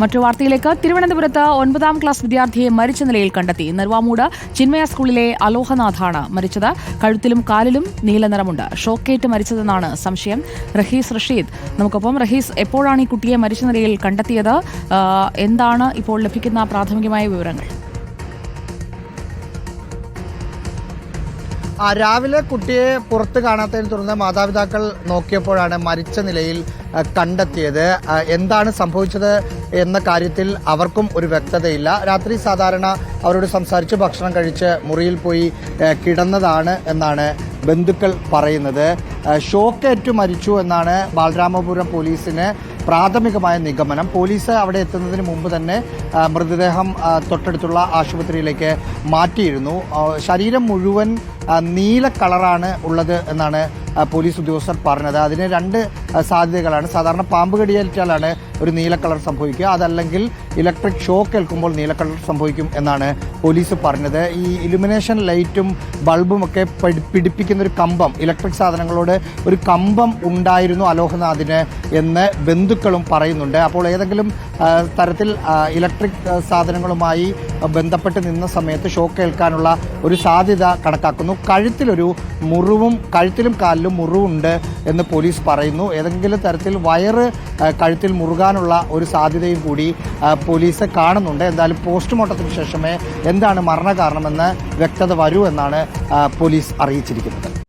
മറ്റു വാർത്തയിലേക്ക് തിരുവനന്തപുരത്ത് ഒൻപതാം ക്ലാസ് വിദ്യാർത്ഥിയെ മരിച്ച നിലയിൽ കണ്ടെത്തി. നെർവാമൂട് ചിന്മയ സ്കൂളിലെ അലോഹനാഥാണ് മരിച്ചത്. കഴുത്തിലും കാലിലും നീലനിറമുണ്ട് ഷോക്കേറ്റ് മരിച്ചതെന്നാണ് സംശയം. റഹീസ് റഷീദ് നമുക്കൊപ്പം റഹീസ് എപ്പോഴാണ് ഈ കുട്ടിയെ മരിച്ച നിലയിൽ കണ്ടെത്തിയത്? എന്താണ് ഇപ്പോൾ ലഭിക്കുന്ന പ്രാഥമികമായ വിവരങ്ങൾ? രാവിലെ കുട്ടിയെ പുറത്ത് കാണാത്തതിനെ തുടർന്ന് മാതാപിതാക്കൾ നോക്കിയപ്പോഴാണ് മരിച്ച നിലയിൽ കണ്ടെത്തിയത്. എന്താണ് സംഭവിച്ചത് എന്ന കാര്യത്തിൽ അവർക്കും ഒരു വ്യക്തതയില്ല. രാത്രി സാധാരണ അവരോട് സംസാരിച്ച് ഭക്ഷണം കഴിച്ച് മുറിയിൽ പോയി കിടന്നതാണ് എന്നാണ് ബന്ധുക്കൾ പറയുന്നത്. ഷോക്കേറ്റു മരിച്ചു എന്നാണ് ബാലരാമപുരം പോലീസിന് പ്രാഥമികമായ നിഗമനം. പോലീസ് അവിടെ എത്തുന്നതിന് മുമ്പ് തന്നെ മൃതദേഹം തൊട്ടടുത്തുള്ള ആശുപത്രിയിലേക്ക് മാറ്റിയിരുന്നു. ശരീരം മുഴുവൻ നീല കളറാണ് ഉള്ളത് എന്നാണ് പോലീസ് ഉദ്യോഗസ്ഥർ പറഞ്ഞത്. അതിന് രണ്ട് സാധ്യതകളാണ്. സാധാരണ പാമ്പ് കടിയേറ്റാലാണ് ഒരു നീല കളർ സംഭവിക്കുക. അതല്ലെങ്കിൽ ഇലക്ട്രിക് ഷോക്ക് ഏൽക്കുമ്പോൾ നീല കളർ സംഭവിക്കും എന്നാണ് പോലീസ് പറഞ്ഞത്. ഈ ഇലുമിനേഷൻ ലൈറ്റും ബൾബും ഒക്കെ പിടി- പിടിപ്പിക്കുന്ന ഒരു കമ്പം ഇലക്ട്രിക് സാധനങ്ങളോട് ഒരു കമ്പം ഉണ്ടായിരുന്നു അലോഹനാഥിന് എന്ന് ബന്ധുക്കളും പറയുന്നുണ്ട്. അപ്പോൾ ഏതെങ്കിലും തരത്തിൽ ഇലക്ട്രിക് സാധനങ്ങളുമായി ബന്ധപ്പെട്ട് നിന്ന സമയത്ത് ഷോക്ക് ഏൽക്കാനുള്ള ഒരു സാധ്യത കണക്കാക്കുന്നു. കഴുത്തിലൊരു മുറിവും കഴുത്തിലും കാലിലും മുറിവുണ്ട് എന്ന് പോലീസ് പറയുന്നു. ഏതെങ്കിലും തരത്തിൽ വയറ് കഴുത്തിൽ മുറുകാനുള്ള ഒരു സാധ്യതയും കൂടി പോലീസ് കാണുന്നുണ്ട്. എന്തായാലും പോസ്റ്റ്മോർട്ടത്തിന് ശേഷമേ എന്താണ് മരണകാരണമെന്ന് വ്യക്തത വരൂ എന്നാണ് പോലീസ് അറിയിച്ചിരിക്കുന്നത്.